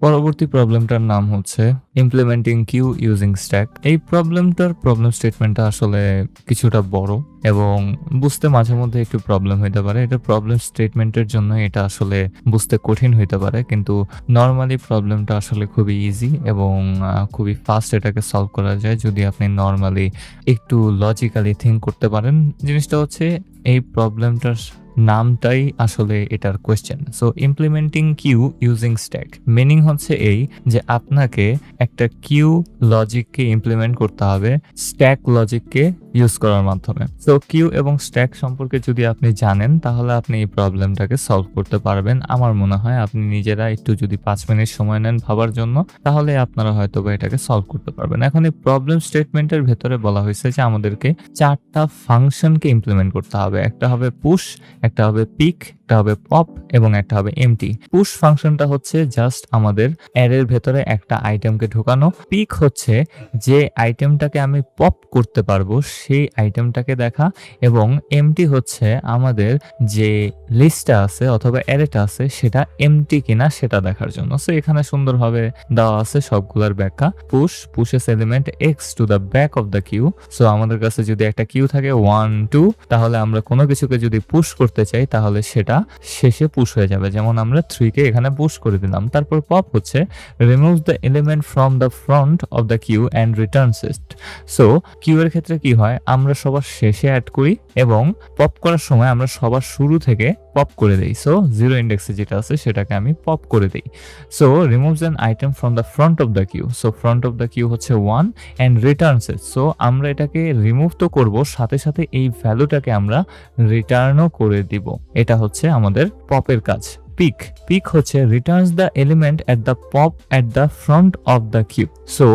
পরবর্তী প্রবলেমটার নাম হচ্ছে ইমপ্লিমেন্টিং কিউ ইউজিং স্ট্যাক এই প্রবলেমটার প্রবলেম স্টেটমেন্টটা আসলে কিছুটা বড় এবং বুঝতে মাঝে মধ্যে একটু প্রবলেম হইতে পারে। এটা প্রবলেম স্টেটমেন্টের জন্য এটা আসলে বুঝতে কঠিন হইতে পারে, কিন্তু নর্মালি প্রবলেমটা আসলে খুবই ইজি এবং খুবই ফাস্ট এটাকে সলভ করা যায় যদি আপনি নর্মালি একটু লজিক্যালি থিঙ্ক করতে পারেন। জিনিসটা হচ্ছে এই প্রবলেমটার নামটাই আসলে এটার question so implementing queue using stack meaning হচ্ছে এই যে আপনাকে একটা কিউ লজিককে ইমপ্লিমেন্ট করতে হবে স্ট্যাক লজিককে ইউজ করার মাধ্যমে। সো কিউ এবং স্ট্যাক সম্পর্কে যদি আপনি জানেন, তাহলে আপনি এই প্রবলেমটাকে সলভ করতে পারবেন। আমার মনে হয় আপনি নিজেরা একটু যদি পাঁচ মিনিট সময় নেন ভাবার জন্য, তাহলে আপনারা হয়তো বা এটাকে সলভ করতে পারবেন। এখন এই প্রবলেম স্টেটমেন্টের ভেতরে বলা হয়েছে যে, আমাদেরকে চারটা ফাংশনকে ইমপ্লিমেন্ট করতে হবে। একটা হবে পুশ একটা হবে পিক একটা হবে পপ এবং একটা হবে এমটি পুশ ফাংশনটা হচ্ছে জাস্ট আমাদের অ্যারের ভেতরে একটা আইটেমকে ঢোকানো। পিক হচ্ছে যে আইটেমটাকে আমি পপ করতে পারব সেই আইটেমটাকে দেখা এবং এমটি হচ্ছে আমাদের যে লিস্টটা আছে অথবা অ্যারেটা আছে সেটা এমটি কিনা সেটা দেখার জন্য। সো এখানে সুন্দরভাবে দেওয়া আছে সবগুলোর ব্যাখ্যা। Push pushes element x to the back of the queue so আমাদের কাছে যদি একটা কিউ থাকে ওয়ান টু তাহলে আমরা কোনো কিছুকে যদি পুশ করতে চাই, তাহলে সেটা শেষে পুশ হয়ে যাবে। যেমন আমরা থ্রিকে এখানে পুশ করে দিলাম। তারপর পপ হচ্ছে remove the element from the front of the queue and returns it so queue এর ক্ষেত্রে কি হয়? আমরা সবার শেষে অ্যাড করি এবং পপ করার সময় আমরা সবার শুরু থেকে পপ করে দিই। সো জিরো ইন্ডেক্সে যেটা আছে সেটাকে আমি পপ করে দিই। So removes an item from the front of the queue so front of the queue হচ্ছে ওয়ান অ্যান্ড রিটার্নস সো আমরা এটাকে রিমুভ তো করব, সাথে সাথে এই ভ্যালুটাকে আমরা রিটার্নও করে দিব। এটা হচ্ছে আমাদের পপের কাজ। পিক পিক হচ্ছে returns the element at the pop at the front of the queue so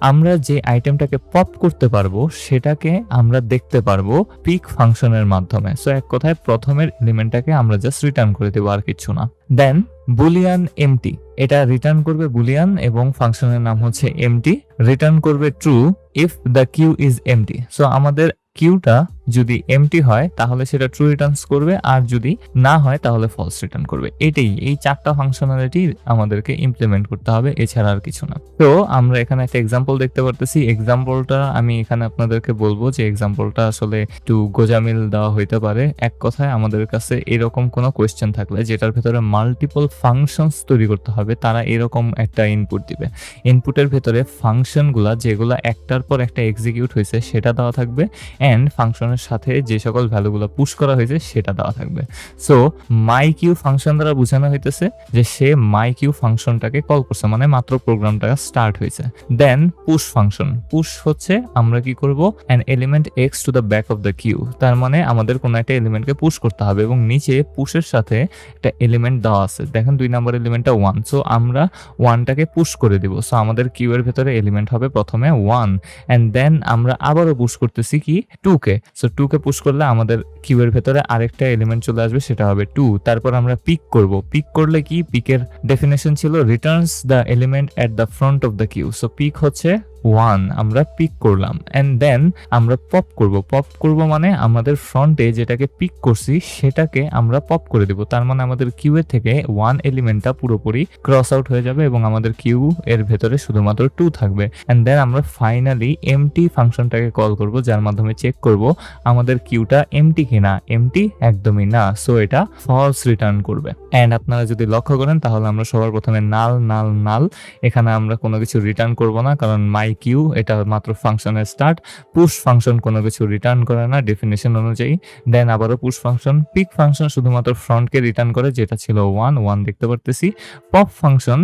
আমরা যে আইটেমটাকে পপ করতে পারব, সেটাকে আমরা দেখতে পারব পিক ফাংশনের মাধ্যমে। সো এক কথায় প্রথমের এলিমেন্টটাকে আমরা জাস্ট রিটার্ন করে দেবো আর কিছু না। দেন বুলিয়ান এমটি এটা রিটার্ন করবে বুলিয়ান এবং ফাংশনের নাম হচ্ছে এমটি রিটার্ন করবে true if the queue is empty so আমাদের কিউটা যদি এমটি হয়, তাহলে সেটা ট্রু রিটার্নস করবে, আর যদি না হয়, তাহলে ফলস রিটার্ন করবে। এটাই, এই চারটা ফাংশনালিটি আমাদেরকে ইমপ্লিমেন্ট করতে হবে, এছাড়া আর কিছু না। তো আমরা এখানে একটা এক্সাম্পল দেখতে পারতেছি। এক্সাম্পলটা আমি এখানে আপনাদেরকে বলব যে এক্সাম্পলটা আসলে একটু গোজামিল দেওয়া হইতে পারে। এক কথায় আমাদের কাছে এরকম কোনো কোয়েশ্চেন থাকলে, যেটার ভেতরে মাল্টিপল ফাংশনস তৈরি করতে হবে, তারা এরকম একটা ইনপুট দিবে। ইনপুটের ভেতরে ফাংশনগুলা যেগুলা একটার পর একটা এক্সিকিউট হয়েছে সেটা দেওয়া থাকবে অ্যান্ড ফাংশনের সাথে যে সকল ভ্যালুগুলো পুশ করা হয়েছে সেটা দেওয়া থাকবে। সো মাই কিউ ফাংশন দ্বারা বোঝানো হইতেছে যে সে মাই কিউ ফাংশনটাকে কল করছে মানে মাত্র প্রোগ্রামটা স্টার্ট হয়েছে। দেন পুশ ফাংশন পুশ হচ্ছে আমরা কি করব? An element x to the back of the queue তার মানে আমাদের কোনো একটা এলিমেন্টকে পুশ করতে হবে এবং নিচে পুশের সাথে একটা এলিমেন্ট দেওয়া আছে। দেখেন দুই নাম্বার এলিমেন্টটা ওয়ান সো আমরা ওয়ানটাকে পুশ করে দিব। সো আমাদের কিউ এর ভেতরে এলিমেন্ট হবে প্রথমে ওয়ান অ্যান্ড দেন আমরা আবারও পুশ করতেছি কি? টু কে সো টু কে পুশ করলে আমাদের কিউ এর ভেতরে আরেকটা এলিমেন্ট চলে আসবে, সেটা হবে টু তারপর আমরা পিক করব। পিক করলে কি? পিকের ডেফিনেশন ছিল returns the element at the front of the queue so peek হচ্ছে ওয়ান আমরা পিক করলাম অ্যান্ড দেন আমরা পপ করব। পপ করব মানে আমাদের ফ্রন্টে যেটাকে পিক করছি, সেটাকে আমরা পপ করে দেব। তার মানে আমাদের কিউ এর থেকে ওয়ান এলিমেন্টটা পুরোপুরি ক্রস আউট হয়ে যাবে এবং আমাদের কিউ এর ভেতরে শুধুমাত্র টু থাকবে। অ্যান্ড দেন আমরা ফাইনালি এমটি ফাংশনটাকে কল করব, যার মাধ্যমে চেক করব আমাদের কিউটা এমটি কিনা। এমটি একদমই না সো এটা ফলস রিটার্ন করবে। অ্যান্ড আপনারা যদি লক্ষ্য করেন, তাহলে আমরা সবার প্রথমে নাল নাল নাল এখানে আমরা কোনো কিছু রিটার্ন করব না, কারণ মাই কিউ এটা মাত্র ফাংশনের স্টার্ট পুশ ফাংশন কোনো কিছু রিটার্ন করে না ডেফিনেশন অনুযায়ী। দেন আবারও পুশ ফাংশন পিক ফাংশন শুধুমাত্র ফ্রন্টকে রিটার্ন করে, যেটা ছিল ওয়ান ওয়ান দেখতে পারতেছি। পপ ফাংশন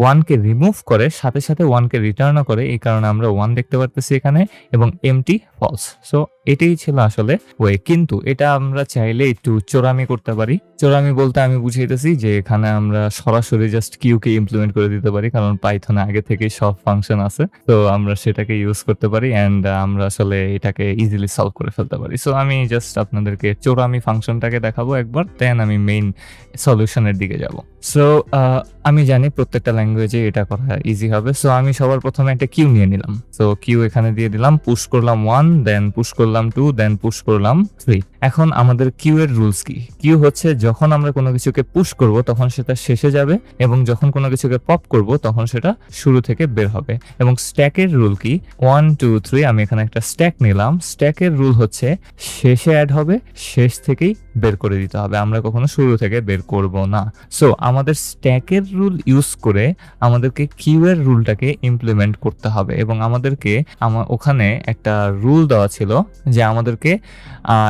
ওয়ানকে রিমুভ করে, সাথে সাথে ওয়ানকে রিটার্নও করে, এই কারণে আমরা ওয়ান দেখতে পারতেছি এখানে, এবং এমটি ফলস সো এটাই ছিল আসলে ওয়ে কিন্তু এটা আমরা চাইলে একটু চোরামি করতে পারি। চোরামি বলতে আমি বুঝাইতেছি যে এখানে আমরা সরাসরি জাস্ট কিউকে ইমপ্লিমেন্ট করে দিতে পারি, কারণ পাইথনে আগে থেকেই সব ফাংশন আছে। তো আমরা সেটাকে ইউজ করতে পারি অ্যান্ড আমরা আসলে এটাকে ইজিলি সলভ করে ফেলতে পারি। সো আমি জাস্ট আপনাদেরকে চোরামি ফাংশনটাকে দেখাবো একবার দেন আমি মেইন সলিউশনের দিকে যাব। সো আমি জানি প্রত্যেকটা ল্যাঙ্গুয়েজে এটা করা ইজি হবে। সো আমি সবার প্রথমে একটা কিউ নিয়ে নিলাম। সো কিউ এখানে দিয়ে দিলাম পুশ করলাম ওয়ান দেন পুশ করলাম টু দেন পুশ করলাম থ্রি এখন আমাদের কিউ এর রুলস কি? কিউ হচ্ছে যখন আমরা কোনো কিছুকে পুশ করব, তখন সেটা শেষে যাবে এবং যখন কোনো কিছুকে পপ করব, তখন সেটা শুরু থেকে বের হবে। এবং স্ট্যাকের রুল কি? ওয়ান টু থ্রি আমি এখানে একটা স্ট্যাক নিলাম। স্ট্যাকের রুল হচ্ছে শেষে অ্যাড হবে, শেষ থেকেই বের করে দিতে হবে। আমরা কখনো শুরু থেকে বের করব না। সো আমাদের স্ট্যাকের রুল ইউজ করে আমাদেরকে কিউ এর রুলটাকে ইমপ্লিমেন্ট করতে হবে এবং আমাদেরকে আমার ওখানে একটা রুল দেওয়া ছিল যে আমাদেরকে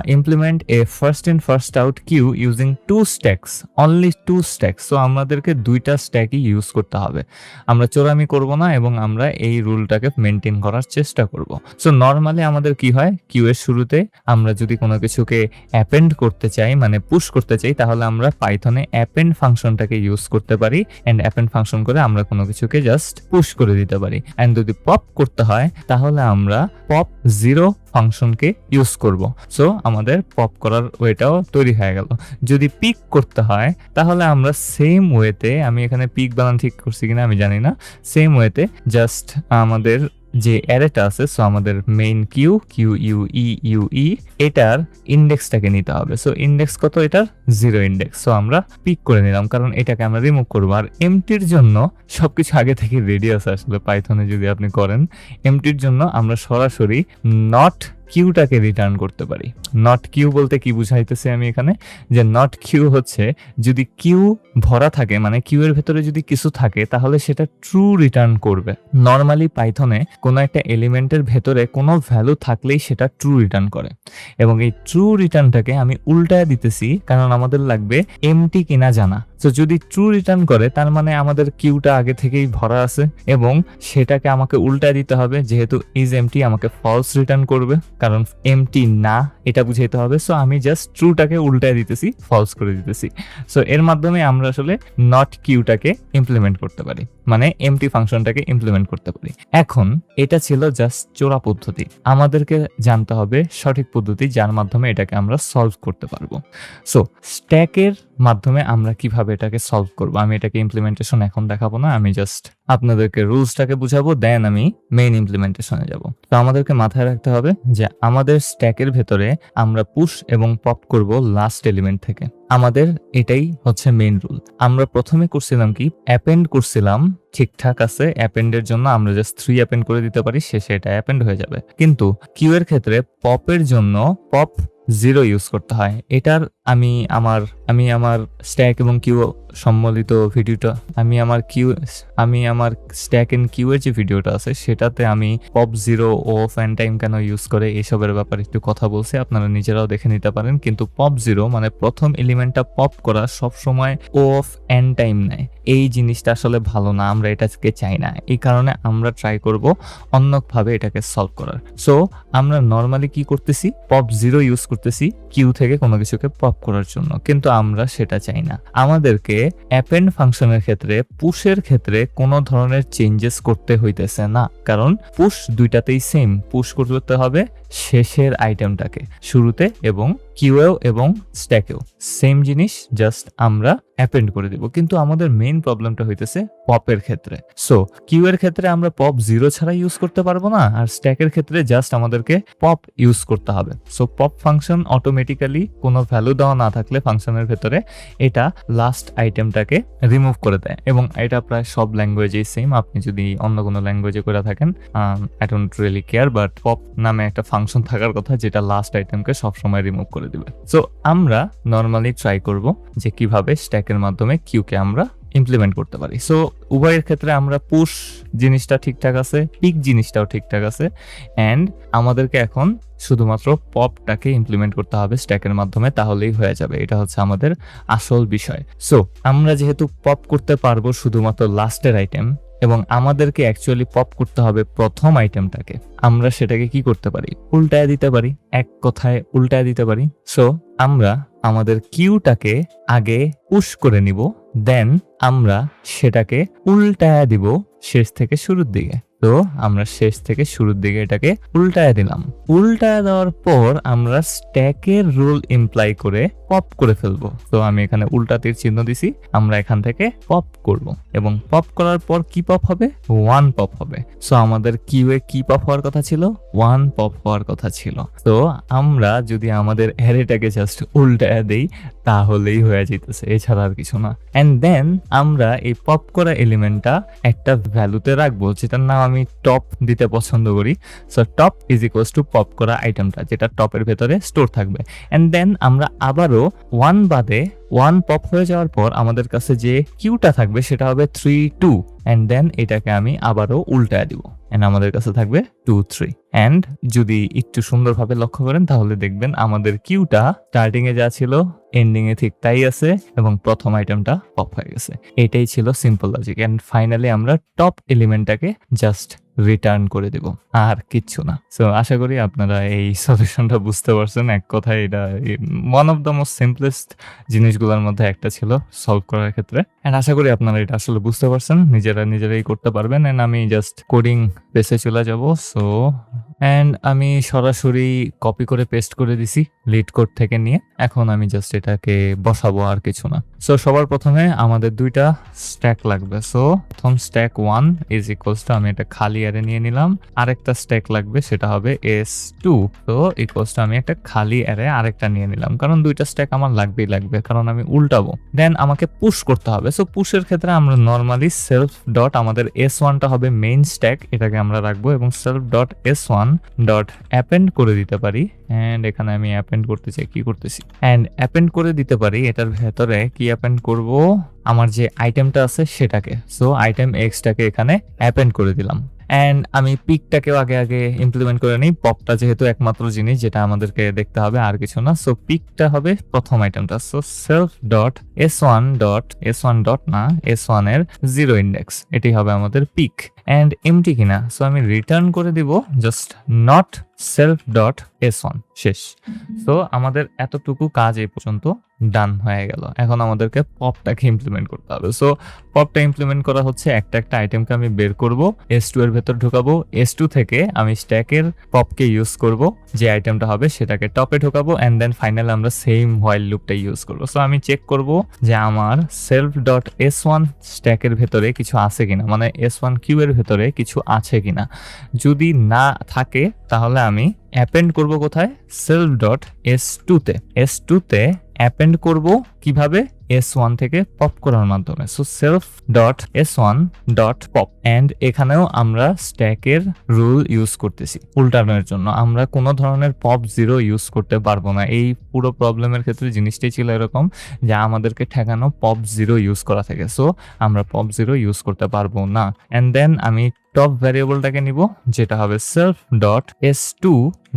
implement a first in first out queue using two stacks only two stacks so আমাদেরকে দুইটা স্ট্যাকই ইউজ করতে হবে। আমরা চোরামি করব না এবং আমরা এই রুলটাকে মেনটেন করার চেষ্টা করব। সো নর্মালি আমাদের কি হয়? কিউ এর শুরুতে আমরা যদি কোনো কিছুকে অ্যাপেন্ড করতে চাই মানে পুশ করতে চাই, তাহলে আমরা পাইথনে অ্যাপেন্ড ফাংশনটাকে ইউজ করতে পারি অ্যান্ড অ্যাপেন্ড ফাংশন করে আমরা কোনো কিছুকে জাস্ট পুশ করে দিতে পারি। অ্যান্ড যদি পপ করতে হয়, তাহলে আমরা পপ জিরো ফাংশনকে ইউজ করব। সো আমাদের পপ করার ওয়েটাও তৈরি হয়ে গেল। যদি পিক করতে হয়, তাহলে আমরা সেম ওয়েতে আমি এখানে পিক বানান ঠিক করছি কিনা আমি জানি না সেম ওয়েতে জাস্ট আমাদের যে অ্যারেটা আছে সো আমাদের main queue Q U E U E এটার ইন্ডেক্সটাকে নিতে হবে। সো ইন্ডেক্স কত এটার? জিরো ইন্ডেক্স সো আমরা পিক করে নিলাম, কারণ এটাকে আমরা রিমুভ করব। আর এমটির জন্য সবকিছু আগে থেকে রেডি আছে আসলে পাইথনে যদি আপনি করেন এমটির জন্য আমরা সরাসরি নট কিউটাকে রিটার্ন করতে পারি। নট কিউ বলতে কি বুঝাইতেছে আমি এখানে? যে নট কিউ হচ্ছে, যদি কিউ ভরা থাকে মানে কিউ এর ভেতরে যদি কিছু থাকে, তাহলে সেটা ট্রু রিটার্ন করবে। নর্মালি পাইথনে কোনো একটা এলিমেন্টের ভেতরে কোনো ভ্যালু থাকলেই সেটা ট্রু রিটার্ন করে। এবং এই ট্রু রিটার্নটাকে আমি উল্টায় দিতেছি, কারণ আমাদের লাগবে এমটি কিনা জানা। তো যদি ট্রু রিটার্ন করে, তার মানে আমাদের কিউটা আগে থেকেই ভরা আছে, এবং সেটাকে আমাকে উল্টায় দিতে হবে, যেহেতু ইজ এমটি আমাকে ফলস রিটার্ন করবে। কারণ এমটি না, এটা বুঝাইতে হবে। সো আমি জাস্ট ট্রুটাকে উল্টায় দিতেছি ফলস করে দিতেছি। সো এর মাধ্যমে আমরা আসলে নট কিউটাকে ইমপ্লিমেন্ট করতে পারি। মানে এমটি ফাংশনটাকে ইমপ্লিমেন্ট করতে পারি। এখন, এটা ছিল জাস্ট চোরা পদ্ধতি। আমাদেরকে জানতে হবে সঠিক পদ্ধতি, যার মাধ্যমে এটাকে আমরা সলভ করতে পারব। সো স্ট্যাকের মাধ্যমে আমরা কীভাবে এটাকে সলভ করব? আমি এটাকে ইমপ্লিমেন্টেশন এখন দেখাবো না, আমি জাস্ট আপনাদেরকে রুলসটাকে বুঝাবো দেন আমি মেইন ইমপ্লিমেন্টেশনে যাব। তো আমাদেরকে মাথায় রাখতে হবে যে আমাদের স্ট্যাকের ভেতরে আমরা পুশ এবং পপ করব লাস্ট এলিমেন্ট থেকে। আমাদের এটাই হচ্ছে মেইন রুল আমরা প্রথমে করছিলাম কি অ্যাপেন্ড করছিলাম, ঠিকঠাক আছে অ্যাপেন্ডের জন্য আমরা জাস্ট থ্রি অ্যাপেন্ড করে দিতে পারি, শেষে এটা অ্যাপেন্ড হয়ে যাবে। কিন্তু কিউ এর ক্ষেত্রে পপের জন্য পপ জিরো ইউজ করতে হয়। এটার আমি আমার আমি আমার স্ট্যাক এবং কিউ সম্বলিত ভিডিওটা আমি আমার কিউ আমি আমার স্ট্যাক এন্ড কিউ এর যে ভিডিওটা আছে, সেটাতে আমি pop zero O of n time কেন ইউজ করে এসবের ব্যাপারে একটু কথা বলছি, আপনারা নিজেরাও দেখে নিতে পারেন। কিন্তু পপ জিরো মানে প্রথম এলিমেন্টটা পপ করা সব সময় ও অফ এন টাইম নেয়। এই জিনিসটা আসলে ভালো না, আমরা এটাকে চাই না। এই কারণে আমরা ট্রাই করব অন্যভাবে এটাকে সলভ করার। সো আমরা নর্মালি কি করতেছি? পপ জিরো ইউজ করতেছি কিউ থেকে কোনো কিছুকে পপ করার জন্য, কিন্তু আমরা সেটা চাই না। আমাদেরকে অ্যাপেন্ড ফাংশনের ক্ষেত্রে, পুশের ক্ষেত্রে কোনো ধরনের চেঞ্জেস করতে হইতেছে না। কারণ পুশ দুইটাতেই সেম পুশ করতে হবে শেষের আইটেমটাকে শুরুতে এবং কিউএও এবং স্ট্যাকেও সেম জিনিস জাস্ট আমরা অ্যাপেন্ড করে দেব। কিন্তু আমাদের মেইন প্রবলেমটা হইতেছে পপের ক্ষেত্রে। সো কিউ এর ক্ষেত্রে আমরা পপ জিরো ছাড়া ইউজ করতে পারব না, আর স্ট্যাকের ক্ষেত্রে জাস্ট আমাদেরকে পপ ইউজ করতে হবে। সো পপ ফাংশন অটোমেটিক্যালি কোনো ভ্যালু দেওয়া না থাকলে ফাংশনের ভেতরে এটা লাস্ট আইটেমটাকে রিমুভ করে দেয়। এবং এটা প্রায় সব ল্যাঙ্গুয়েজেই সেম আপনি যদি অন্য কোনো ল্যাঙ্গুয়েজে করে থাকেন I don't really care but pop নামে একটা ফাংশন থাকার কথা যেটা লাস্ট আইটেমকে সবসময় রিমুভ করে দিবে। সো আমরা নর্মালি ট্রাই করব যে কীভাবে স্ট্যাকের মাধ্যমে কিউকে আমরা ইমপ্লিমেন্ট করতে পারি। সো উভয়ের ক্ষেত্রে আমরা পুশ জিনিসটা ঠিকঠাক আছে পিক জিনিসটাও ঠিকঠাক আছে অ্যান্ড আমাদেরকে এখন শুধুমাত্র পপটাকে ইমপ্লিমেন্ট করতে হবে স্ট্যাকের মাধ্যমে, তাহলেই হয়ে যাবে। এটা হচ্ছে আমাদের আসল বিষয়। সো আমরা যেহেতু পপ করতে পারব শুধুমাত্র লাস্টের আইটেম এবং আমাদেরকে অ্যাকচুয়ালি পপ করতে হবে প্রথম আইটেমটাকে আমরা সেটাকে কি করতে পারি? উল্টায় দিতে পারি, এক কথায় উল্টায় দিতে পারি। সো আমরা আমাদের কিউটাকে আগে পুশ করে নিব। দেন আমরা সেটাকে উল্টায় দিব শেষ থেকে শুরুর দিকে। তো আমরা শেষ থেকে শুরুর দিকে এটাকে উল্টায় দিলাম। উল্টায় দেওয়ার পর আমরা স্ট্যাকের রুল ইমপ্লাই করে পপ করে ফেলব। তো আমি এখানে উল্টা তীর চিহ্ন দিছি, আমরা এখান থেকে পপ করব। এবং পপ করার পর কি পপ হবে? ওয়ান পপ হবে। সো আমাদের কিউয়ে কি পপ হওয়ার কথা ছিল? ওয়ান পপ হওয়ার কথা ছিল। তো আমরা যদি আমাদের অ্যারেটাকে জাস্ট উল্টায় দেই, তাহলেই হয়ে যেতেছে এছাড়া আর কিছু না। অ্যান্ড দেন আমরা এই পপ করা এলিমেন্টটা একটা ভ্যালুতে রাখব, যেটার নাম আমি টপ দিতে পছন্দ করি। So top is equals to pop করা আইটেমটা যেটা টপের ভেতরে স্টোর থাকবে। অ্যান্ড দেন আমরা আবারও ওয়ান বাদে ওয়ান পপ হয়ে যাওয়ার পর আমাদের কাছে যে কিউটা থাকবে, সেটা হবে থ্রি টু অ্যান্ড দেন এটাকে আমি আবারও উল্টায় দিব। অ্যান্ড আমাদের কাছে থাকবে টু থ্রি অ্যান্ড যদি একটু সুন্দরভাবে লক্ষ্য করেন, তাহলে দেখবেন আমাদের কিউটা স্টার্টিং এ যা ছিল এন্ডিং এ ঠিক তাই আছে এবং প্রথম আইটেমটা অফ হয়ে গেছে। এটাই ছিল সিম্পল লজিক অ্যান্ড ফাইনালি আমরা টপ এলিমেন্টটাকে জাস্ট রিটার্ন করে দেব। আর কিচ্ছু না। সো আশা করি আপনারা এই সলিউশনটা বুঝতে পারছেন। এক কথায় এটা one of the most simplest জিনিসগুলোর মধ্যে একটা ছিল সলভ করার ক্ষেত্রে। অ্যান্ড আশা করি আপনারা এটা আসলে বুঝতে পারছেন। নিজেরা নিজেরাই করতে পারবেন। অ্যান্ড আমি জাস্ট কোডিং পেসে চলে যাব। সো অ্যান্ড আমি সরাসরি কপি করে পেস্ট করে দিছি লিড কোড থেকে নিয়ে। এখন আমি জাস্ট এটাকে বসাবো আর কিছু না। সো সবার প্রথমে আমাদের দুইটা স্ট্যাক লাগবে। সো প্রথম stack one is equals to আমি এটা খালি অ্যারে নিয়ে নিলাম। আরেকটা স্ট্যাক লাগবে, সেটা হবে এস টু তো ইকুয়ালস টু আমি একটা খালি অ্যারে আরেকটা নিয়ে নিলাম। কারণ দুইটা স্ট্যাক আমার লাগবেই লাগবে, কারণ আমি উল্টাবো। দেন আমাকে পুশ করতে হবে। সো পুশের ক্ষেত্রে আমরা নর্মালি সেলফ ডট আমাদের এস ওয়ানটা হবে মেইন স্ট্যাক এটাকে আমরা রাখব এবং self dot S one dot append করে দিতে পারি। অ্যান্ড এখানে আমি অ্যাপেন্ড করতে চাই কি করতেছি? অ্যান্ড অ্যাপেন্ড করে দিতে পারি, এটার ভেতরে কি অ্যাপেন্ড করব? আমার যে আইটেমটা আছে সেটাকে। সো আইটেম এক্সটাকে এখানে অ্যাপেন্ড করে দিলাম। অ্যান্ড আমি পিকটাকেও আগে আগে ইমপ্লিমেন্ট করে নিই। পপটা যেহেতু একমাত্র জিনিস যেটা আমাদেরকে দেখতে হবে, আর কিছু না। সো পিকটা হবে প্রথম আইটেমটা so self dot S one dot S one dot না এস ওয়ানের জিরো ইন্ডেক্স এটি হবে আমাদের পিক অ্যান্ড এমটি কিনা? সো আমি রিটার্ন করে দিব just not self dot S one শেষ। তো আমাদের এতটুকু কাজ এই পর্যন্ত ডান হয়ে গেল। এখন আমাদেরকে পপটাকে ইমপ্লিমেন্ট করতে হবে। সো পপটা ইমপ্লিমেন্ট করা হচ্ছে একটা একটা আইটেমকে আমি বের করব এস টু এর ভেতর ঢোকাবো। এস টু থেকে আমি স্ট্যাকের পপকে ইউজ করব, যে আইটেমটা হবে সেটাকে টপে ঢোকাবো অ্যান্ড দেন ফাইনাল আমরা সেম হোয়াইল লুপটা ইউজ করব। সো আমি চেক করব যে আমার সেলফ ডট এস ওয়ান স্ট্যাকের ভেতরে কিছু আছে কিনা মানে এস ওয়ান কিউ এর ভেতরে কিছু আছে কিনা। যদি না থাকে, তাহলে আমি অ্যাপেন্ড করব কোথায়? সেলফ ডট এস টুতে এস টুতে অ্যাপেন্ড করব কীভাবে? এস ওয়ান থেকে পপ করার মাধ্যমে। So self dot S one dot pop and এখানেও আমরা স্ট্যাকের রুল ইউজ করতেছি উল্টানোর জন্য। আমরা কোনো ধরনের পপ জিরো ইউজ করতে পারব না। এই পুরো প্রবলেমের ক্ষেত্রে জিনিসটাই ছিল এরকম যে আমাদেরকে ঠেকানো পপ জিরো ইউজ করা থাকে। সো আমরা পপ জিরো ইউজ করতে পারব না। অ্যান্ড দেন আমি টপ ভ্যারিয়েবলটাকে নিব যেটা হবে self dot S two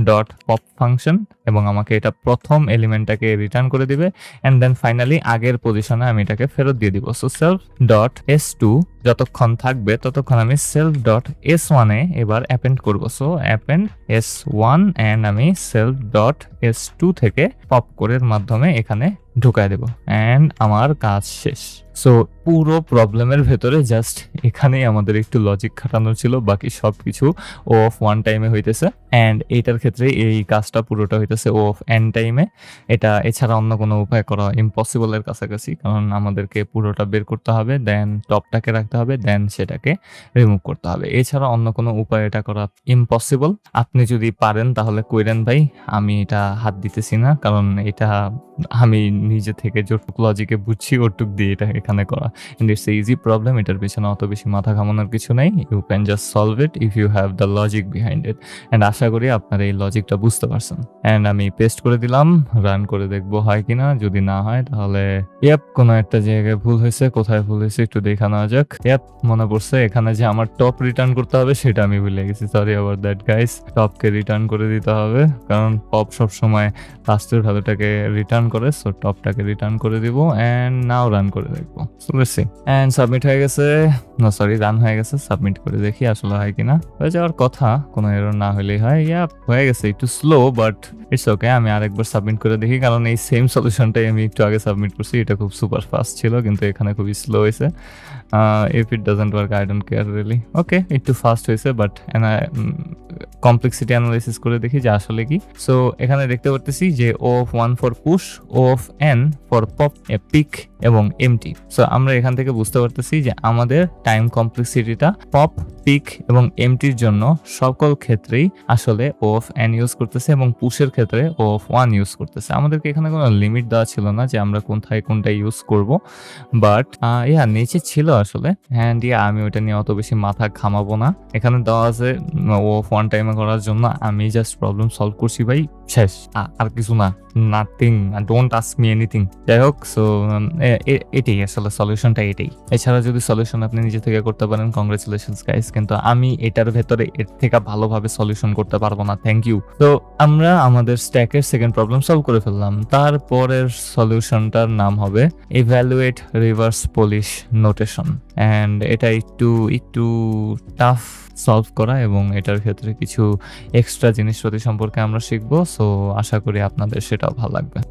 dot pop function এবং আমাকে এটা প্রথম এলিমেন্টটাকে রিটার্ন করে দিবে অ্যান্ড দেন ফাইনালি আগের পজিশনে আমি এটাকে ফেরত দিয়ে দিব। So self dot S two যতক্ষণ থাকবে, ততক্ষণ আমি সেলফ ডট এস ওয়ানে এবার অ্যাপেন্ড করব। So append S one and আমি সেলফ ডট এস টু থেকে পপ কোরের মাধ্যমে এখানে ঢুকায় দেব। অ্যান্ড আমার কাজ শেষ। সো পুরো প্রবলেমের ভেতরে জাস্ট এখানেই আমাদের একটু লজিক খাটানো ছিল, বাকি সব কিছু ও অফ ওয়ান টাইমে হইতেছে। অ্যান্ড এইটার ক্ষেত্রে এই কাজটা পুরোটা হইতেছে ও অফ এন টাইমে এটা এছাড়া অন্য কোনো উপায় করা ইম্পসিবলের কাছাকাছি, কারণ আমাদেরকে পুরোটা বের করতে হবে দেন টপটাকে রাখতে হবে দেন সেটাকে রিমুভ করতে হবে। এছাড়া অন্য কোনো উপায় এটা করা ইম্পসিবল আপনি যদি পারেন তাহলে কইরেন ভাই, আমি এটা হাত দিতেছি না, কারণ এটা আমি নিজে থেকে যতটুক লজিকে বুঝছি, ওটুক দিয়ে এটা এখানে করা। এন্ড ইটস ইজি প্রবলেম এটার পিছনে অত বেশি মাথা ঘামানোর কিছু নেই। You can just solve it if you have the logic behind it and আশা করি আপনারা এই লজিকটা বুঝতে পারছেন। অ্যান্ড আমি পেস্ট করে দিলাম রান করে দেখব হয় কিনা, যদি না হয় তাহলে ইয়াপ কোনো একটা জায়গায় ভুল হয়েছে, কোথায় ভুল হয়েছে একটু দেখা নেওয়া যাক। ইয়াপ মনে পড়ছে, এখানে যে আমার টপ রিটার্ন করতে হবে, সেটা আমি ভুলে গেছি সরি আবার দ্যাট গাইস টপকে রিটার্ন করে দিতে হবে, কারণ পপ সব সময় লাস্টের ভ্যালুটাকে রিটার্ন করে সো টপটাকে রিটার্ন করে দিব অ্যান্ড নাও রান করে দেখব। চলেছি অ্যান্ড সাবমিট হয়ে গেছে না সরি রান হয়ে গেছে সাবমিট করে দেখি আসলে হয় কিনা। হয়ে যাওয়ার কথা, কোনো এরর না হলেই হয় ইয়া হয়ে গেছে, একটু স্লো বাট ইটস ওকে আমি আরেকবার সাবমিট করে দেখি, কারণ এই সেম সলিউশনটাই আমি একটু আগে সাবমিট করছি, এটা খুব সুপার ফাস্ট ছিল, কিন্তু এখানে খুবই স্লো হয়েছে। If it doesn't work I don't care really okay একটু ফাস্ট হয়েছে বাট কমপ্লেক্সিটি অ্যানালাইসিস করে দেখি যে আসলে কি। সো এখানে দেখতে পারতেছি যে O of one for push O of N for pop A peek এবং এমটি সো আমরা এখান থেকে বুঝতে পারতেছি যে আমাদের টাইম কমপ্লেক্সিটিটা পপ পিক এবং এমটির জন্য সকল ক্ষেত্রেই আসলে ও অফ এন ইউজ করতেছে এবং পুশের ক্ষেত্রে ও অফ ওয়ান ইউজ করতেছে। আমাদেরকে এখানে কোনো লিমিট দেওয়া ছিল না যে আমরা কোনটায় কোনটা ইউজ করব বাট ইয়া নিচে ছিল আসলে? হ্যাঁ দিয়ে, আমি ওটা নিয়ে অত বেশি মাথা ঘামাবো না। এখানে দেওয়া আছে ও ফোন টাইমে করার জন্য, আমি জাস্ট প্রবলেম সলভ করছি ভাই। শেষ আর কিছু না nothing don't ask me anything যাই হোক সো এটাই আসলে সলিউশনটা এটাই। এছাড়া যদি সলিউশন আপনি নিজে থেকে করতে পারেন কংগ্রেচুলেশন গাইস কিন্তু আমি এটার ভেতরে এর থেকে ভালোভাবে সলিউশন করতে পারব না থ্যাংক ইউ তো আমরা আমাদের স্ট্যাকের সেকেন্ড প্রবলেম সলভ করে ফেললাম। তারপরের সলিউশনটার নাম হবে evaluate reverse polish notation and এটা একটু একটু টাফ সলভ করা এবং এটার ক্ষেত্রে কিছু এক্সট্রা জিনিসপাতি সম্পর্কে আমরা শিখব। সো আশা করি আপনাদের সেটাও ভালো লাগবে।